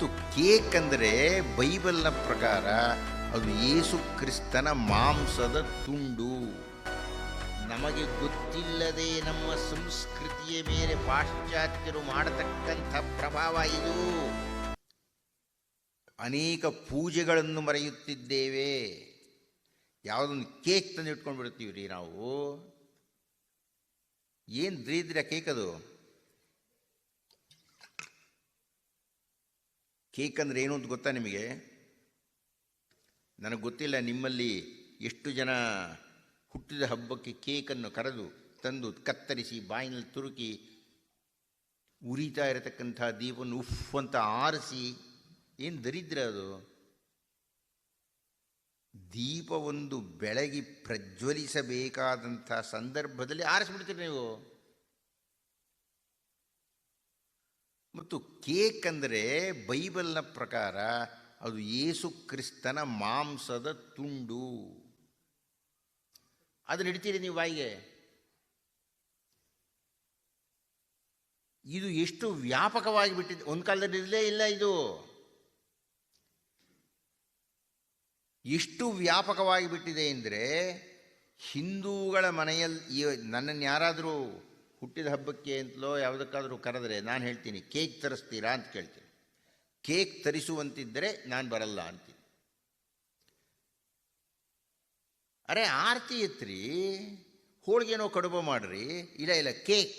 ಮತ್ತು ಕೇಕ್ ಅಂದರೆ ಬೈಬಲ್ನ ಪ್ರಕಾರ ಅದು ಯೇಸು ಕ್ರಿಸ್ತನ ಮಾಂಸದ ತುಂಡು. ನಮಗೆ ಗೊತ್ತಿಲ್ಲದೆ ನಮ್ಮ ಸಂಸ್ಕೃತಿಯ ಮೇಲೆ ಪಾಶ್ಚಾತ್ಯರು ಮಾಡತಕ್ಕಂಥ ಪ್ರಭಾವ ಇದು. ಅನೇಕ ಪೂಜೆಗಳನ್ನು ಮರೆಯುತ್ತಿದ್ದೇವೆ. ಯಾವುದೊಂದು ಕೇಕ್ ತಂದು ಇಟ್ಕೊಂಡು ಬಿಡ್ತೀವಿ ರೀ ನಾವು. ಏನು ದ್ರೀದ್ರೆ ಕೇಕ್ ಅದು? ಕೇಕ್ ಅಂದರೆ ಏನು ಅಂತ ಗೊತ್ತಾ ನಿಮಗೆ? ನನಗೆ ಗೊತ್ತಿಲ್ಲ, ನಿಮ್ಮಲ್ಲಿ ಎಷ್ಟು ಜನ ಹುಟ್ಟಿದ ಹಬ್ಬಕ್ಕೆ ಕೇಕನ್ನು ಕರೆದು, ತಂದು, ಕತ್ತರಿಸಿ, ಬಾಯಿನಲ್ಲಿ ತುರುಕಿ, ಉರಿತಾ ಇರತಕ್ಕಂಥ ದೀಪವನ್ನು ಉಫ್ ಅಂತ ಆರಿಸಿ, ಏನು ದರಿದ್ರ ಅದು? ಒಂದು ಬೆಳಗಿ ಪ್ರಜ್ವಲಿಸಬೇಕಾದಂಥ ಸಂದರ್ಭದಲ್ಲಿ ಆರಿಸ್ಬಿಡ್ತೀರಿ ನೀವು. ಮತ್ತು ಕೇಕ್ ಅಂದರೆ ಬೈಬಲ್ನ ಪ್ರಕಾರ ಅದು ಯೇಸು ಕ್ರಿಸ್ತನ ಮಾಂಸದ ತುಂಡು. ಅದನ್ನ ಇಡ್ತೀರಿ ನೀವು ಬಾಯಿಗೆ. ಇದು ಎಷ್ಟು ವ್ಯಾಪಕವಾಗಿ ಬಿಟ್ಟಿದೆ. ಒಂದು ಕಾಲದಲ್ಲಿ ಇರಲೇ ಇಲ್ಲ ಇದು. ಎಷ್ಟು ವ್ಯಾಪಕವಾಗಿ ಬಿಟ್ಟಿದೆ ಅಂದರೆ ಹಿಂದೂಗಳ ಮನೆಯಲ್ಲಿ ನನ್ನನ್ನು ಯಾರಾದರೂ ಹುಟ್ಟಿದ ಹಬ್ಬಕ್ಕೆ ಅಂತಲೋ ಯಾವುದಕ್ಕಾದರೂ ಕರೆದರೆ ನಾನು ಹೇಳ್ತೀನಿ, ಕೇಕ್ ತರಿಸ್ತೀರಾ ಅಂತ ಕೇಳ್ತೀನಿ. ಕೇಕ್ ತರಿಸುವಂತಿದ್ದರೆ ನಾನು ಬರಲ್ಲ ಅಂತೀನಿ. ಅರೆ ಆರತಿ ಎತ್ರಿ, ಹೋಳಿಗೆನೋ ಕಡುಬು ಮಾಡ್ರಿ, ಇಲ್ಲ ಇಲ್ಲ, ಕೇಕ್.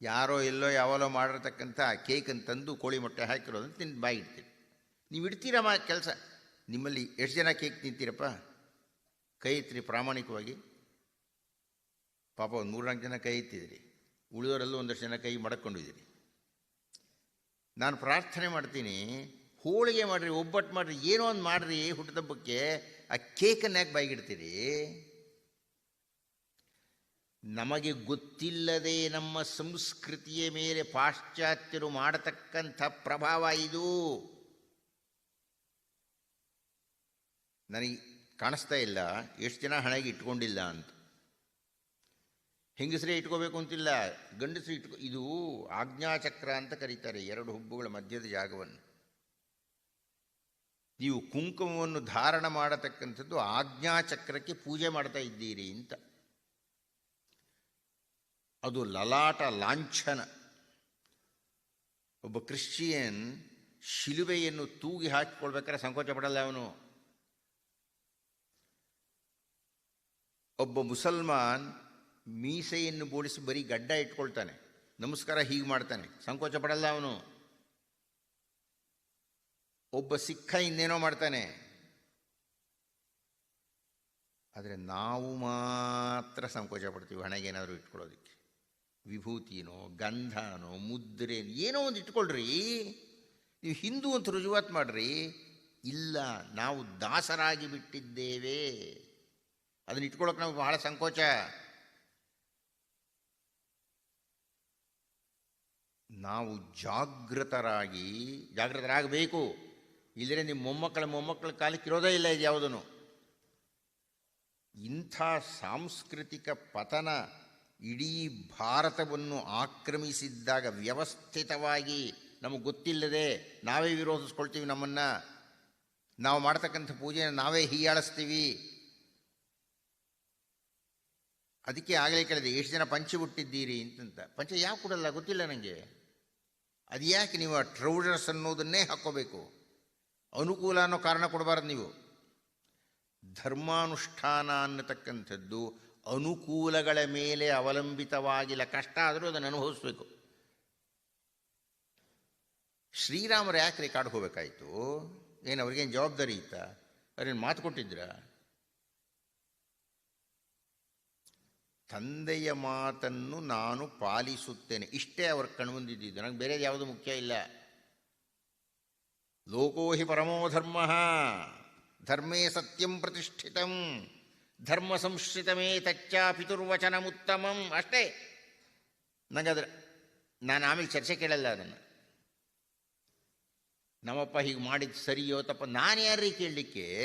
ಯಾರೋ ಎಲ್ಲೋ ಯಾವಲೋ ಮಾಡಿರ್ತಕ್ಕಂಥ ಕೇಕನ್ನು ತಂದು ಕೋಳಿ ಮೊಟ್ಟೆ ಹಾಕಿರೋದನ್ನು ತಿಂದು ಬಾಯಿ ಇಡ್ತೀರಿ ನೀವು ಇಡ್ತೀರಮ್ಮ ಕೆಲಸ? ನಿಮ್ಮಲ್ಲಿ ಎಷ್ಟು ಜನ ಕೇಕ್ ತಿಂತೀರಪ್ಪ? ಕೈ ಎತ್ತಿರಿ ಪ್ರಾಮಾಣಿಕವಾಗಿ. ಪಾಪ ಒಂದು ಮೂರ್ನಾಲ್ಕು ಜನ ಕೈ ಎತ್ತಿದಿರಿ. ಉಳಿದವರೆಲ್ಲೂ ಒಂದಷ್ಟು ಜನ ಕೈ ಮಡಕ್ಕೊಂಡಿದ್ದೀರಿ ನಾನು ಪ್ರಾರ್ಥನೆ ಮಾಡ್ತೀನಿ, ಹೋಳಿಗೆ ಮಾಡಿರಿ, ಒಬ್ಬಟ್ಟು ಮಾಡಿರಿ, ಏನೋ ಒಂದು ಮಾಡಿರಿ ಹುಟ್ಟಿದಬ್ಬಕ್ಕೆ ಆ ಕೇಕನ್ನು ಯಾಕೆ ಬಾಯಿಗಿಡ್ತೀರಿ? ನಮಗೆ ಗೊತ್ತಿಲ್ಲದೆ ನಮ್ಮ ಸಂಸ್ಕೃತಿಯ ಮೇಲೆ ಪಾಶ್ಚಾತ್ಯರು ಮಾಡತಕ್ಕಂಥ ಪ್ರಭಾವ ಇದು. ನನಗೆ ಕಾಣಿಸ್ತಾ ಇಲ್ಲ, ಎಷ್ಟು ಜನ ಹಣೆಗೆ ಇಟ್ಕೊಂಡಿಲ್ಲ ಅಂತ. ಹೆಂಗಸರೇ ಇಟ್ಕೋಬೇಕು ಅಂತಿಲ್ಲ. ಗಂಡಸರು ಇಟ್ಕೋ, ಇದು ಆಜ್ಞಾಚಕ್ರ ಅಂತ ಕರೀತಾರೆ ಎರಡು ಹುಬ್ಬುಗಳ ಮಧ್ಯದ ಜಾಗವನ್ನು. ನೀವು ಕುಂಕುಮವನ್ನು ಧಾರಣ ಮಾಡತಕ್ಕಂಥದ್ದು ಆಜ್ಞಾಚಕ್ರಕ್ಕೆ ಪೂಜೆ ಮಾಡ್ತಾ ಇದ್ದೀರಿ ಅಂತ. ಅದು ಲಲಾಟ ಲಾಂಛನ. ಒಬ್ಬ ಕ್ರಿಶ್ಚಿಯನ್ ಶಿಲುಬೆಯನ್ನು ತೂಗಿ ಹಾಕಿಕೊಳ್ಬೇಕಾದ್ರೆ ಸಂಕೋಚ ಪಡಲ್ಲ ಅವನು. ಒಬ್ಬ ಮುಸಲ್ಮಾನ್ ಮೀಸೆಯನ್ನು ಬೋಡಿಸಿ ಬರೀ ಗಡ್ಡ ಇಟ್ಕೊಳ್ತಾನೆ. ನಮಸ್ಕಾರ ಹೀಗೆ ಮಾಡ್ತಾನೆ. ಸಂಕೋಚ ಪಡಲ್ಲ ಅವನು. ಒಬ್ಬ ಸಿಕ್ಕ ಇನ್ನೇನೋ ಮಾಡ್ತಾನೆ. ಆದರೆ ನಾವು ಮಾತ್ರ ಸಂಕೋಚ ಪಡ್ತೀವಿ ಹಣೆಗೆ ಏನಾದರೂ ಇಟ್ಕೊಳ್ಳೋದಕ್ಕೆ. ವಿಭೂತಿನೋ, ಗಂಧನೋ ಮುದ್ರೆ ಏನೋ ಒಂದು ಇಟ್ಕೊಳ್ರಿ. ನೀವು ಹಿಂದೂ ಅಂತ ರುಜುವಾತ್ ಮಾಡ್ರಿ. ಇಲ್ಲ, ನಾವು ದಾಸರಾಗಿ ಬಿಟ್ಟಿದ್ದೇವೆ. ಅದನ್ನ ಇಟ್ಕೊಳ್ಳೋಕೆ ನಮಗೆ ಬಹಳ ಸಂಕೋಚ. ನಾವು ಜಾಗೃತರಾಗಿ, ಜಾಗೃತರಾಗಬೇಕು. ಇಲ್ಲದ್ರೆ ನಿಮ್ಮ ಮೊಮ್ಮಕ್ಕಳ ಮೊಮ್ಮಕ್ಕಳ ಕಾಲಕ್ಕೆ ಇರೋದೇ ಇಲ್ಲ ಇದು ಯಾವುದನ್ನು ಇಂಥ ಸಾಂಸ್ಕೃತಿಕ ಪತನ ಇಡೀ ಭಾರತವನ್ನು ಆಕ್ರಮಿಸಿದ್ದಾಗ ವ್ಯವಸ್ಥಿತವಾಗಿ ನಮಗೆ ಗೊತ್ತಿಲ್ಲದೆ ನಾವೇ ವಿರೋಧಿಸ್ಕೊಳ್ತೀವಿ ನಮ್ಮನ್ನು. ನಾವು ಮಾಡ್ತಕ್ಕಂಥ ಪೂಜೆನ ನಾವೇ ಹೀಯಾಳಿಸ್ತೀವಿ. ಅದಕ್ಕೆ ಆಗಲೇ ಕೇಳಿದೆ, ಎಷ್ಟು ಜನ ಪಂಚೆ ಹುಟ್ಟಿದ್ದೀರಿ ಅಂತಂತ. ಪಂಚೆ ಯಾಕೆ ಕೊಡಲ್ಲ, ಗೊತ್ತಿಲ್ಲ ನನಗೆ ಅದು ಯಾಕೆ ನೀವು ಆ ಟ್ರೌಸರ್ಸ್ ಅನ್ನೋದನ್ನೇ ಹಾಕ್ಕೋಬೇಕು ಅನುಕೂಲ ಅನ್ನೋ ಕಾರಣ ಕೊಡಬಾರ್ದು ನೀವು. ಧರ್ಮಾನುಷ್ಠಾನ ಅನ್ನತಕ್ಕಂಥದ್ದು ಅನುಕೂಲಗಳ ಮೇಲೆ ಅವಲಂಬಿತವಾಗಿಲ್ಲ. ಕಷ್ಟ ಆದರೂ ಅದನ್ನು ಅನುಭವಿಸ್ಬೇಕು. ಶ್ರೀರಾಮರು ಯಾಕೆ ರೆಕಾರ್ಡ್ ಹೋಗಬೇಕಾಯಿತು? ಏನು ಅವ್ರಿಗೇನು ಜವಾಬ್ದಾರಿ ಇತ್ತಾ? ಅವ್ರೇನು ಮಾತು ಕೊಟ್ಟಿದ್ರಾ? ತಂದೆಯ ಮಾತನ್ನು ನಾನು ಪಾಲಿಸುತ್ತೇನೆ. ಇಷ್ಟೇ ಅವ್ರ ಕಣ್ಮುಂದಿದ್ದು. ನನಗೆ ಬೇರೆ ಯಾವುದು ಮುಖ್ಯ ಇಲ್ಲ. ಲೋಕೋ ಹಿ ಪರಮೋ ಧರ್ಮ. ಧರ್ಮೇ ಸತ್ಯಂ ಪ್ರತಿಷ್ಠಿತಂ. ಧರ್ಮ ಸಂಶ್ರಿತಮೇ ತಚ್ಚ ಪಿತುರ್ವಚನಮುತ್ತಮಂ. ಅಷ್ಟೇ. ನನಗದ್ರ ನಾನು ಆಮೇಲೆ ಚರ್ಚೆ ಕೇಳಲ್ಲ ಅದನ್ನು. ನಮ್ಮಪ್ಪ ಹೀಗೆ ಮಾಡಿದ್ದು ಸರಿಯೋ ತಪ್ಪ ನಾನು ಯಾರೀ ಕೇಳಲಿಕ್ಕೆ?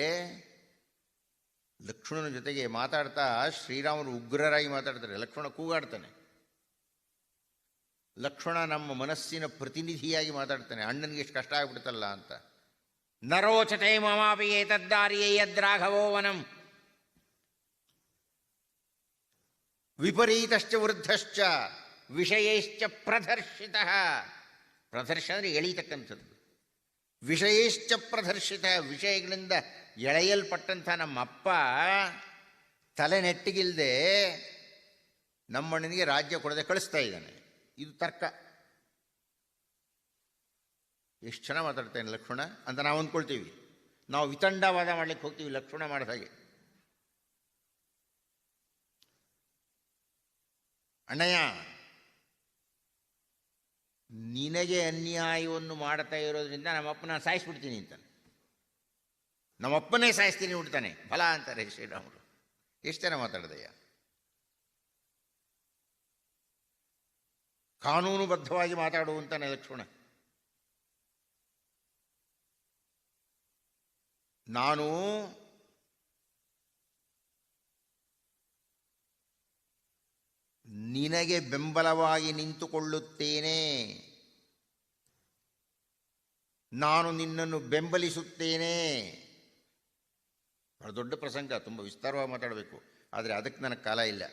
ಲಕ್ಷ್ಮಣನ ಜೊತೆಗೆ ಮಾತಾಡ್ತಾ ಶ್ರೀರಾಮರು ಉಗ್ರರಾಗಿ ಮಾತಾಡ್ತಾರೆ. ಲಕ್ಷ್ಮಣ ಕೂಗಾಡ್ತಾನೆ. ಲಕ್ಷ್ಮಣ ನಮ್ಮ ಮನಸ್ಸಿನ ಪ್ರತಿನಿಧಿಯಾಗಿ ಮಾತಾಡ್ತಾನೆ. ಅಣ್ಣನಿಗೆ ಎಷ್ಟು ಕಷ್ಟ ಆಗ್ಬಿಡ್ತಲ್ಲ ಅಂತ. ನರೋಚತೆ ಮಮಾಪಿ ಏತದ್ದಾರಿಯೇ ಯದ್ರಾಘವೋ ವನಂ. ವಿಪರೀತಶ್ಚ ವೃದ್ಧಶ್ಚ ವಿಷಯೈಶ್ಚ ಪ್ರದರ್ಶಿತ. ಪ್ರದರ್ಶ ಅಂದರೆ ಎಳೀತಕ್ಕಂಥದ್ದು. ವಿಷಯೈಶ್ಚ ಪ್ರದರ್ಶಿತ. ವಿಷಯಗಳಿಂದ ಎಳೆಯಲ್ಪಟ್ಟಂಥ ನಮ್ಮಪ್ಪ ತಲೆ ನೆಟ್ಟಿಗಿಲ್ಲದೆ ನಮ್ಮಣ್ಣನಿಗೆ ರಾಜ್ಯ ಕೊಡದೆ ಕಳಿಸ್ತಾ ಇದ್ದಾನೆ. ಇದು ತರ್ಕ. ಎಷ್ಟು ಚೆನ್ನಾಗಿ ಮಾತಾಡ್ತೇನೆ ಲಕ್ಷ್ಮಣ ಅಂತ ನಾವು ಅಂದ್ಕೊಳ್ತೀವಿ. ನಾವು ವಿತಂಡವಾದ ಮಾಡ್ಲಿಕ್ಕೆ ಹೋಗ್ತೀವಿ ಲಕ್ಷ್ಮಣ ಮಾಡಿದ ಹಾಗೆ. ಅಣ್ಣಯ್ಯ, ನಿನಗೆ ಅನ್ಯಾಯವನ್ನು ಮಾಡ್ತಾ ಇರೋದ್ರಿಂದ ನಮ್ಮಪ್ಪನ ಸಾಯಿಸ್ಬಿಡ್ತೀನಿ ಅಂತಾನೆ ನಮ್ಮಪ್ಪನೇ ಸಾಯಿಸ್ತೀನಿ ಹುಡ್ತಾನೆ ಫಲ ಅಂತಾರೆ ಶ್ರೀರಾಮರು ಎಷ್ಟು ಜನ ಮಾತಾಡ್ದಯ್ಯ? ಕಾನೂನುಬದ್ಧವಾಗಿ ಮಾತಾಡುವಂತಾನೆ ಲಕ್ಷ್ಮಣ. ನಾನು ನಿನಗೆ ಬೆಂಬಲವಾಗಿ ನಿಂತುಕೊಳ್ಳುತ್ತೇನೆ. ನಾನು ನಿನ್ನನ್ನು ಬೆಂಬಲಿಸುತ್ತೇನೆ. ಬಹಳ ದೊಡ್ಡ ಪ್ರಸಂಗ ತುಂಬ ವಿಸ್ತಾರವಾಗಿ ಮಾತಾಡಬೇಕು. ಆದರೆ ಅದಕ್ಕೆ ನನಗೆ ಕಾಲ ಇಲ್ಲ.